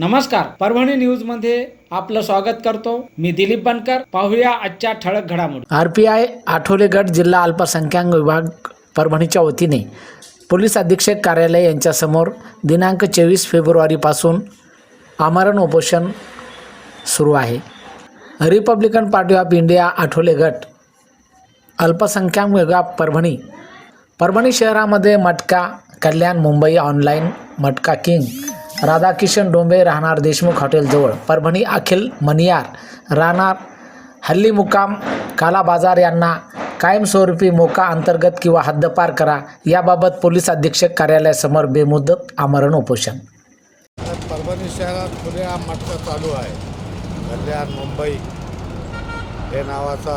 नमस्कार परभणी न्यूजमध्ये आपलं स्वागत करतो. मी दिलीप बनकर पाहूया आजच्या ठळक घडामोडी. आर पी आय आठवले गट जिल्हा अल्पसंख्याक विभाग परभणीच्या वतीने पोलीस अधीक्षक कार्यालय यांच्यासमोर दिनांक चोवीस फेब्रुवारीपासून आमरण उपोषण सुरू आहे. Republican Party of India Athawale गट अल्पसंख्याक विभाग परभणी परभणी शहरामध्ये मटका कल्याण मुंबई ऑनलाईन मटका किंग राधाकिशन डोंबे राहणार देशमुख हॉटेलजवळ. परभणी अखिल मनियार राहणार हल्ली मुक्काम काला बाजार यांना कायमस्वरूपी मोका अंतर्गत किंवा हद्दपार करा. याबाबत पोलीस अधीक्षक कार्यालयासमोर बेमुदत आमरण उपोषण. परभणी शहरात खुल्या मटका चालू आहे. कल्याण मुंबई हे नावाचा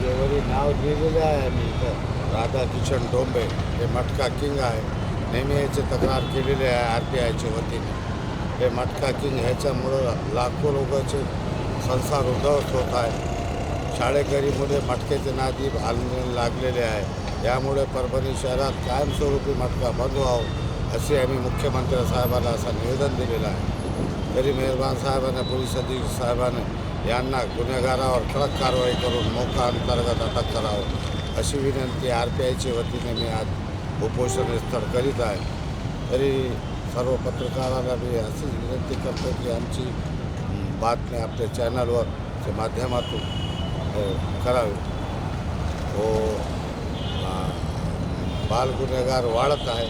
जेवढी नाव लिहिलेलं आहे मी इथं राधाकिशन डोंबे हे मटका किंग आहे. नेहमी याची तक्रार केलेली आहे आर पी आयच्या वतीने. हे मटका किंग ह्याच्यामुळं लाखो लोकांचे संसार उद्धवत होत आहे. शाळेकरी मुले मटक्याचे नादी घालून लागलेले आहे. यामुळे परभणी शहरात कायमस्वरूपी मटका बंद व्हावं असे आम्ही मुख्यमंत्री साहेबांना असं निवेदन दिलेलं आहे. तरी मेहरबान साहेबांना पोलीस अधीक्षक साहेबांनी यांना गुन्हेगारावर कडक कारवाई करून मोका अंतर्गत अटक करावं अशी विनंती आर पी आयच्या वतीने मी आज उपोषण स्थळ करीत आहे. तरी सर्व पत्रकारांना मी अशीच विनंती करतो की आमची बातमी आपल्या चॅनलवर माध्यमातून करावी. हो बाल गुन्हेगार वाढत आहे.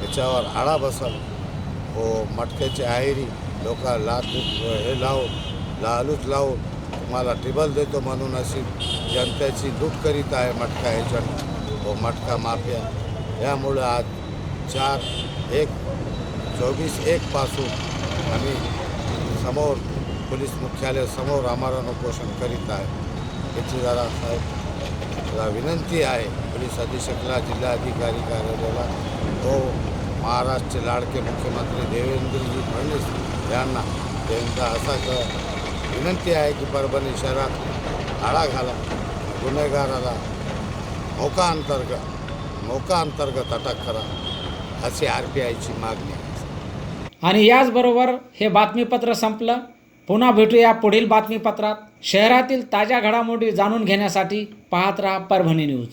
त्याच्यावर आळा बसल. हो मटक्याची आहेरी लोक लाच हे लावून लालूच लावून तुम्हाला टिबल देतो म्हणून अशी जनतेची लूट करीत आहे मटका एजंट व हो, मटका माफिया. यामुळं आज चार एक चोवीस एकपासून आम्ही समोर पोलीस मुख्यालय समोर आमरण उपोषण करीत आहे. याची जरा साहेब जरा विनंती आहे. पोलीस अधीक्षकला जिल्हाधिकारी कार्यालयाला तो महाराष्ट्रचे लाडके मुख्यमंत्री देवेंद्रजी फडणवीस यांना त्यांचा असा विनंती आहे की परभणी शहरात आळा घाला गुन्हेगाराला मोका अंतर्गत मोका अंतर्गत अटक करा अशी आर पी आयची मागणी. आहे आणि याचबरोबर हे बातमीपत्र संपलं. पुन्हा भेटूया पुढील बातमीपत्रात. शहरातील ताज्या घडामोडी जाणून घेण्यासाठी पाहत राहा परभणी न्यूज.